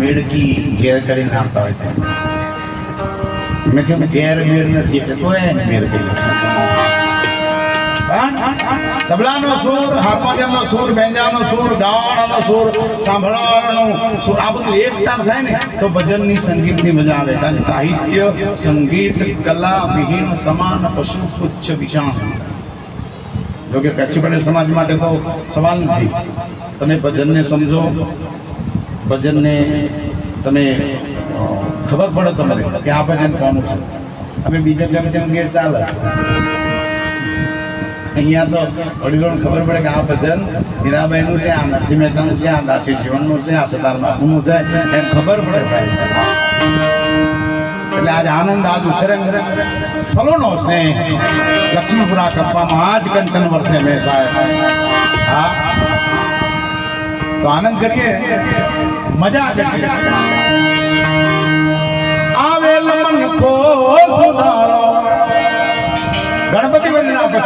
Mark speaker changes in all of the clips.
Speaker 1: મેળકી ઘેર કરીને આપતા હોય મેં કહ્યું ઘેર મેળ નથી એટલે તો એને મેળ કરી તબલાનો સૂર હાર્મોનિયમનો સૂર, બેંજાનો સૂર, ગાવાળાનો સૂર, સાંભળવાનો સૂર, આ બધું એક તાર થાય ને, તો ભજનની સંગીતની મજા આવે. કારણ સાહિત્ય, સંગીત, કલા, વિહીન, સમાન, પશુ, પુચ્છ વિષાણ જોકે કચ્છી પટેલ સમાજ માટે તો સવાલ નથી. તમે ભજનને સમજો. ભજનને તમે ખબર પડે તમારે કે આ ભજન કોનું છે? અમે બીજા ગમે તેમ કે ચાલે. અહીંયા તો વડીલોને ખબર પડે કે આ ભજન હીરાબાઈનું છે, આ નરસિંહ મહેતાનું છે, આ દાસી જીવનનું છે, આ સતાર બાપુનું છે, એમ ખબર પડે સાહેબ. એટલે આજ આનંદ, આજ ઉછરંગ સલોનો સ્નેહ લક્ષ્મીપુરા કપ્પામાં આજ કંચન વર્ષે મેં સાહેબ. હા. તો આનંદ કરીએ. મજા કરીએ. આવેલ મન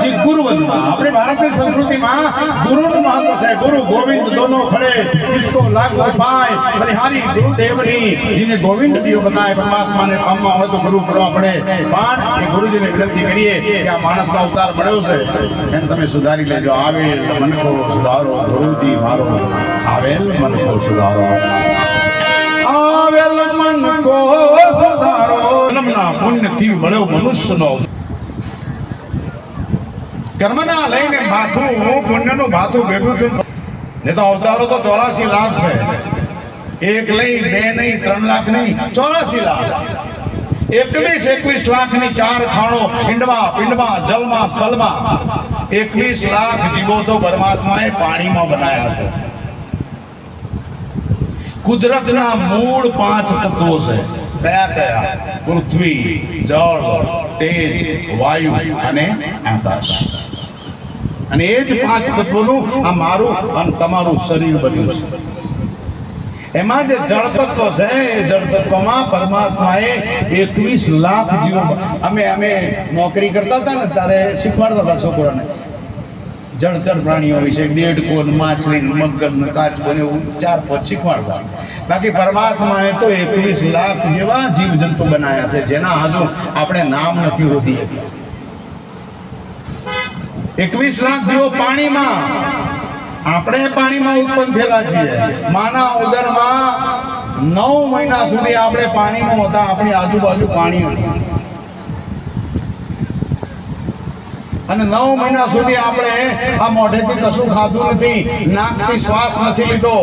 Speaker 1: પછી ગુરુવંદના સંસ્કૃતિમાં ગુરુનું મહત્વ છે. ગુરુ ગોવિંદ દોનો ખડે જિસકો લાગો પાય. બલિહારી ગુરુદેવની જેને ગોવિંદ દિયો બતાય પરમાત્માને પામવા હોય તો ગુરુ કરવા પડે. પણ એ ગુરુજીને વિનંતી કરીએ કે આ માણસનો અવતાર મળ્યો છે. એને તમે સુધારી લેજો. આવે મનકો સુધારો. ગુરુજી મારો આવે મનકો સુધારો. આવેલ મનકો સુધારો. જન્મના પુણ્યથી મળ્યો મનુષ્યનો કર્મના લઈને માથું પુણ્યનું માથું ભેગું થયું. ને તો અવતારો તો ચોરાસી લાખ છે. એક નહીં બે નહીં, ત્રણ લાખ નહીં, ચોરાસી લાખ. એકવીસ એકવીસ લાખની ચાર ખાણો પિંડમાં પિંડમાં જલમાં સ્થલમાં એકવીસ લાખ જીવો તો પરમાત્માએ પાણીમાં બનાવ્યા છે. કુદરતના મૂળ પાંચ તત્વો છે. કયા કયા? પૃથ્વી, જળ, તેજ, વાયુ અને આકાશ. અને એ જ પાંચ તત્વોનું આ મારું અને તમારું શરીર બન્યું છે. એમાં જે જળ તત્વ છે એ જળ તત્વમાં પરમાત્માએ એકવીસ લાખ જીવો અમે અમે નોકરી કરતા હતા ને ત્યારે શીખવાડતા હતા છોકરાને. જળચર પ્રાણીઓ વિશે દેડકો માછલી મગર કાચબો એવું ચાર પાંચ શીખવાડતા. બાકી પરમાત્માએ તો એકવીસ લાખ જેવા જીવ જંતુ બનાવ્યા છે જેના હજુ આપણે નામ નથી હોતી. એકવીસ લાખ જેવો પાણીમાં આપણે પાણીમાં ઉત્પન્ન થયેલા છીએ. માના ઉદરમાં નવ મહિના સુધી આપણે પાણીમાં હતા, આપણી આજુબાજુ પાણી હતું. અને નવ મહિના સુધી આપણે આ મોઢેથી કશું ખાધું નથી, નાકથી શ્વાસ નથી લીધો.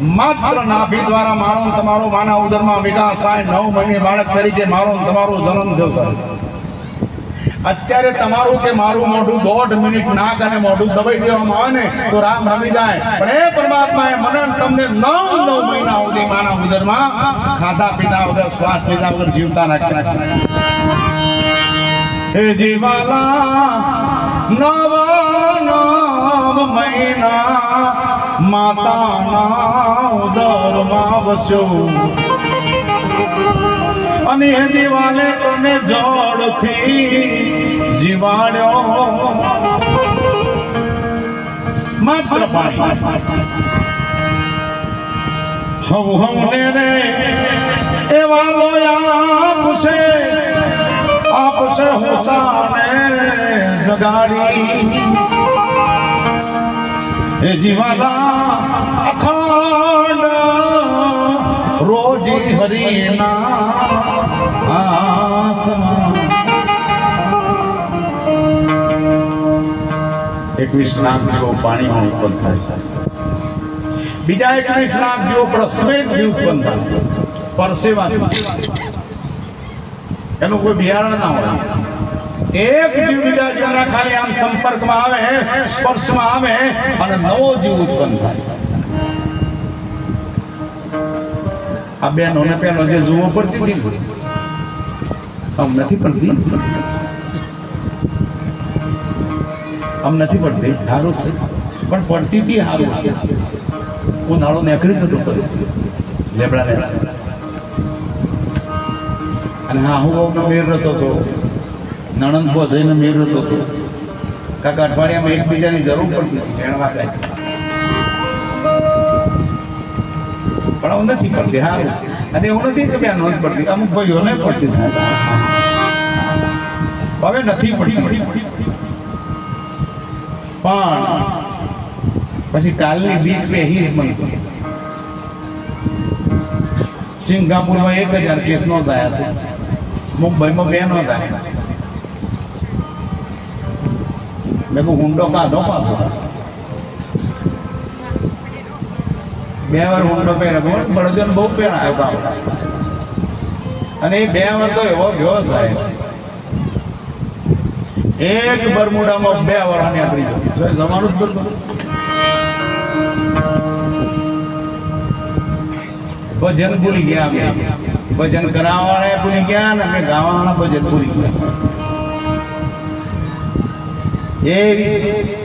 Speaker 1: માત્ર નાભી દ્વારા મારો તમારો માના ઉદરમાં વિકાસ થાય, નવ મહિને બાળક તરીકે મારો તમારો જન્મ થયો અત્યારે તમારું કે મારું મોઢું દોઢ મિનિટ નાક અને મોઢું દબાઈ દેવામાં આવે ને, તો રામ રમી જાય. પણ એ પરમાત્માએ મને ને તમને નવ નવ મહિના સુધી માના ઉદરમાં ખાધા પીધા વગર, શ્વાસ લીધા વગર જીવતા રાખ્યા હે જીવાલા નવ નવ મહિના માતાના ઉદરમાં વસ્યો. અને એ દિવાલે તમે જોડથી જીવાડ્યો. માત્ર સૌ હમને રે એવા લોયા પૂછે આપશે હોસાને જગાડી. એ જીવાલા અખંડ રોજી હરિના એકવીસ લાખ જેવો પાણીમાં ઉત્પન્ન થાય છે. બીજા એકવીસ લાખ જેવો પ્રસ્વેદથી ઉત્પન્ન થાય પરસેવાથી. એનું કોઈ બિયારણ ના હોય. એક જીવ બીજા જીવના ખાલી આમ સંપર્કમાં આવે, સ્પર્શમાં આવે અને નવો જીવ ઉત્પન્ન થાય આ બેનોને પેલો જે જુઓ પડતી હતી આમ નથી પડતી આમ નથી પડતી, ધારો છે. પણ પડતી હતી સારું નાળો નીકળી જતો હતો લેબડા ને અને હા, હું બહુ મેર રહેતો હતો. નણંદ જઈને મેર રહેતો હતો. કાકા અઠવાડિયામાં એકબીજાની જરૂર પડતી ભેણવા કાંઈ. પણ હું નથી પડતી હા અને એવું નથી કે ત્યાં નોંધ પડતી, અમુક ભાઈઓને પડતી સાહેબ. હવે નથી પડતી. પણ પછી કાલની બીક બે હી મને સિંગાપુરમાં એક હજાર કેસ નોંધાયા છે. મુંબઈમાં બે નોંધાયા. મેં કહું હુંડો કાઢો પાછો. બે વાર હુંડો પહેર્યો. બળદન બહુ પહેરાયો હતો અને એ બે વાર તો એવો સાહેબ એક બરમુડામાં બે વાર નીકળી ગયો. જમાનું જવાનું જ ભજન ભૂલી ગયા અમે. ભજન કરાવવાળા ભૂલી ગયા ને અમે ગાવાવાળા ભજન ભૂલી ગયા. એવી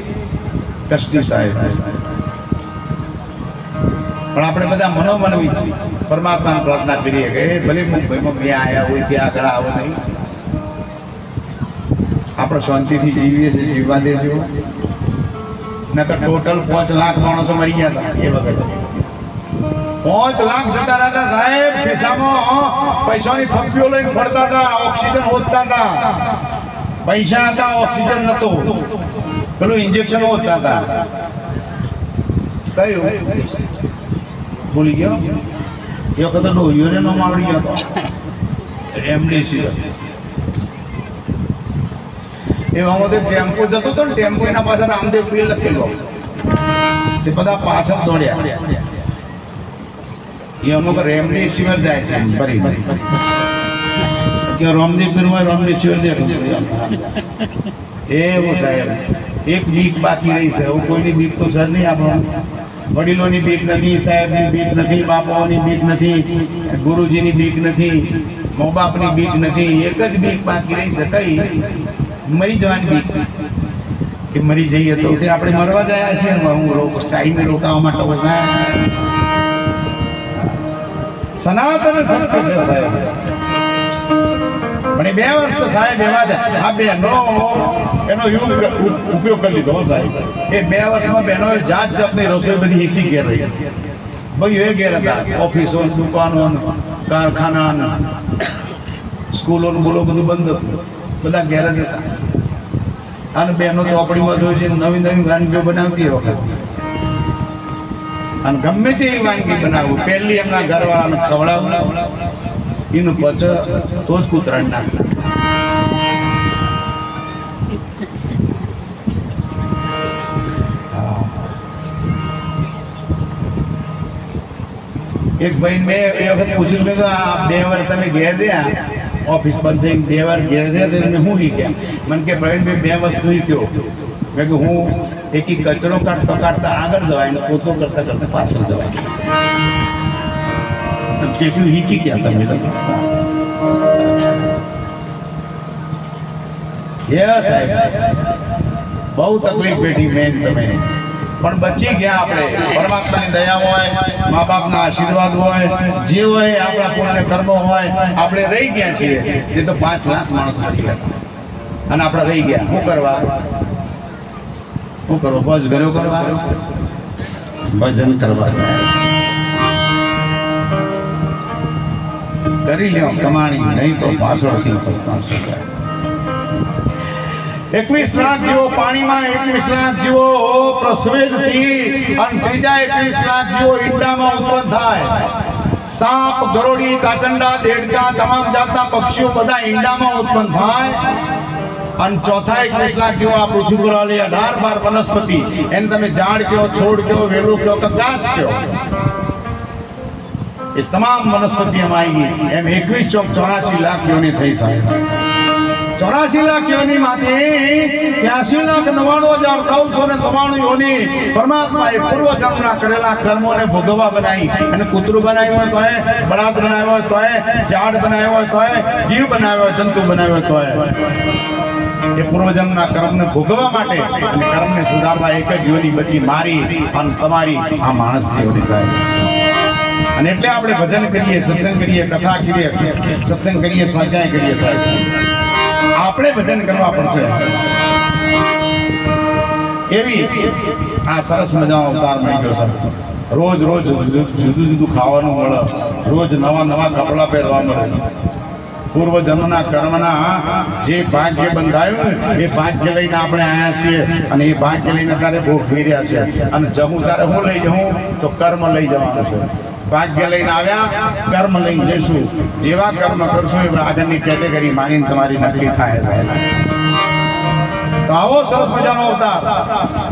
Speaker 1: કષ્ટી સાહેબ. પણ આપણે બધા મનોમનવી પરમાત્માને પ્રાર્થના કરીએ કે એ ભલે મુંબઈમાં મેં આવ્યા હોય ત્યાં આગળ આવો નહીં. આપણે શાંતિથી જીવીએ છીએ જીવવા દેજો નકર ટોટલ પાંચ લાખ માણસો મરી ગયા હતા. એ વખતે. પાંચ લાખ જતા રહેતા સાહેબ ખિસ્સામાં પૈસાની થપ્પીઓ લઈને ફરતા હતા ઓક્સિજન હોતતા હતા. પૈસા હતા ઓક્સિજન નતો પેલું ઇન્જેક્શન હોતતા હતા. કયું? ભૂલી ગયો? એ વખતે ડોહીઓને નો માવડી ગયો હતો એમડીસી. એ વખતે ટેમ્પો જતો હતો ને, ટેમ્પો એના પાછળ રામદેવ પ્રિય લખેલો. તે બધા પાછળ દોડ્યા. એ અમુક રેમડેસિવિર જાય છે, ફરી. કે રામદેવ પીરમાં રામડેસિવિર જાય. એવું સાહેબ. એક બીક બાકી રહી છે. એવું કોઈની બીક તો સર નહીં આપણને વડીલોની બીક નથી, સાહેબની બીક નથી, બાપાઓની બીક નથી, ગુરુજીની બીક નથી, મો બાપની બીક નથી. એક જ બીક બાકી રહી છે. કઈ? મરી જવાની બીક કે મરી જઈએ તો તે આપણે મરવા ગયા છે હું રોક ટાઈમે રોકાવા માટે ઓછા સનાતન સંસ્કૃત એ બે વર્ષ તો સાહેબ એવા. આ બહેનો એનો યુગ ઉપયોગ કરી લીધો સાહેબ. એ બે વર્ષમાં બહેનો જાત જાતની રસોઈ બધી એકી ઘેર રહી. ભાઈ એ ઘેર હતા. ઓફિસો, દુકાનો, કારખાના, સ્કૂલોનું સ્કૂલો બોલો બધું બંધ હતું. બધા ઘેર જ હતા. અને બહેનો ચોપડીમાં જોઈ છે, નવી નવી વાનગીઓ બનાવતી વખત અને ગમે તે વાનગી બનાવું. પહેલી એમના ઘરવાળાને ખવડાવું. એનું પચ તો જ કૂતરાને નાખવું એક ભાઈ મેં એ વખત પૂછ્યું, મેં આ બે વાર તમે ઘેર રહ્યા? ઓફિસ બંધ થઈને બે વાર ઘેર રહ્યા તો તમે શું શીખ્યા મને કે પ્રવીણભાઈ બે વસ્તુ શીખ્યો મેં કે હું એકી કચરો કાઢતો કાઢતા આગળ જવાય ને પોતો કરતા કરતા પાછળ જવાય કેટલું શીખી ગયા તમે લોકો? Yes, સાહેબ બહુ તકલીફ બેઠી મેન તમે પણ બચી ગયા આપણે. પરમાત્માની દયા હોય મા બાપના આશીર્વાદ હોય, જે હોય, આપણા પુણ્ય કર્મ હોય, આપણે રહી ગયા છીએ. એ તો પાંચ લાખ માણસ મરી ગયા. અને આપણે રહી ગયા. શું કરવા? શું કરવું? બસ ગયો કરવા? ભજન કરવા કરી લ્યો, કમાણી. નહીં તો પાછળથી પસ્તાવ. એકવીસ લાખ જીવો પાણીમાં એકવીસ લાખ જેવો પ્રસ્વેદથી અને ત્રીજા એકવીસ લાખ જીવો ઈંડામાં ઉત્પન્ન થાય. સાપ ગરોડી કાચંડા, દેડકા, તમામ જાતના પક્ષીઓ બધા ઈંડામાં ઉત્પન્ન થાય. અને ચોથા એકવીસ લાખ જેવો આ પૃથ્વી પર વાળી અઢાર બાર વનસ્પતિ. એને તમે ઝાડ કયો છોડ કયો વેલું કયો કે ઘાસ કયો એ તમામ વનસ્પતિ એમાં આવી ગઈ. એમ એકવીસ ચોક ચોરાસી લાખ યોની થઈ થાય. ચોરાસી લાખ યોની માંથી લાખ નવાણું હજાર નવસો ને નવાણું યોની પરમાત્માએ પૂર્વ કરેલા કર્મોને ભોગવવા બનાવી અને કૂતરું બનાવ્યું હોય તોય, બળાદ બનાવ્યો હોય તોય, ઝાડ બનાવ્યો હોય તોય, જીવ બનાવ્યો જંતુ બનાવ્યો તોય. એ પૂર્વજન્મના કર્મને ભોગવવા માટે અને કર્મને સુધારવા એક જ યોની બચી મારી અને તમારી આ માણસ સાહેબ. અને એટલે આપણે ભજન કરીએ, સત્સંગ કરીએ, કથા કરીએ, સત્સંગ કરીએ, સ્વાધ્યાય કરીએ સાહેબ. આપણે ભજન કરવા પડશે. એવી આ સરસ મજાનો અવતાર મળી ગયો સાહેબ રોજ રોજ જુદું જુદું ખાવાનું મળે. રોજ નવા નવા કપડાં પહેરવા મળે. પૂર્વજન્મના કર્મના જે ભાગ્ય બંધાયું ને, એ ભાગ્ય લઈને આપણે આયા છીએ અને એ ભાગ્ય લઈને તારે ભોગવી રહ્યા છે. અને જમું તારે હું લઈ જાઉં? તો કર્મ લઈ જવાનું છે. ભાગ્ય લઈને આવ્યા, કર્મ લઈને જઈશું. જેવા કર્મ કરશું એ રાજનની કેટેગરી માનીને તમારી નક્કી થાય તો આવો સરસ મજાનો અવતાર.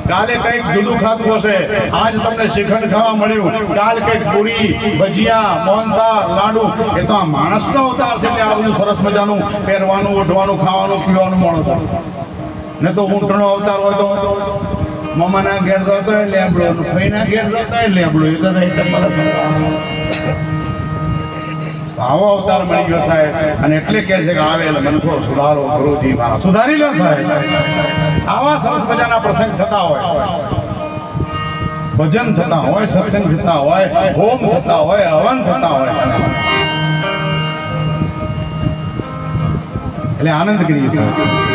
Speaker 1: કાલે કંઈક જુદું ખાતું હશે. આજ તમને શ્રીખંડ ખાવા મળ્યું. કાલ કંઈક પૂરી, ભજીયા, મોહનથાળ, લાડુ. એ તો આ માણસનો અવતાર છે એટલે આ બધું સરસ મજાનું પહેરવાનું, ઓઢવાનું, ખાવાનું, પીવાનું મળે છે. ને તો ઊંટનો અવતાર હોય તો મમ્માના ઘેર તો એટલે લેબડો ફઈના ઘેર તો એટલે એ લેબડો એ તો એકદમ બધા આવો અવતાર મળી ગયો સાહેબ. અને એટલે કહે છે કે આવેલ મનખો સુધારો ગુરુજી મારા. સુધારી લો સાહેબ. આવા સરસ મજાના પ્રસંગ થતા હોય. ભજન થતા હોય, સત્સંગ થતા હોય, હોમ થતા હોય, હવન થતા હોય. એટલે આનંદ કરીએ સાહેબ.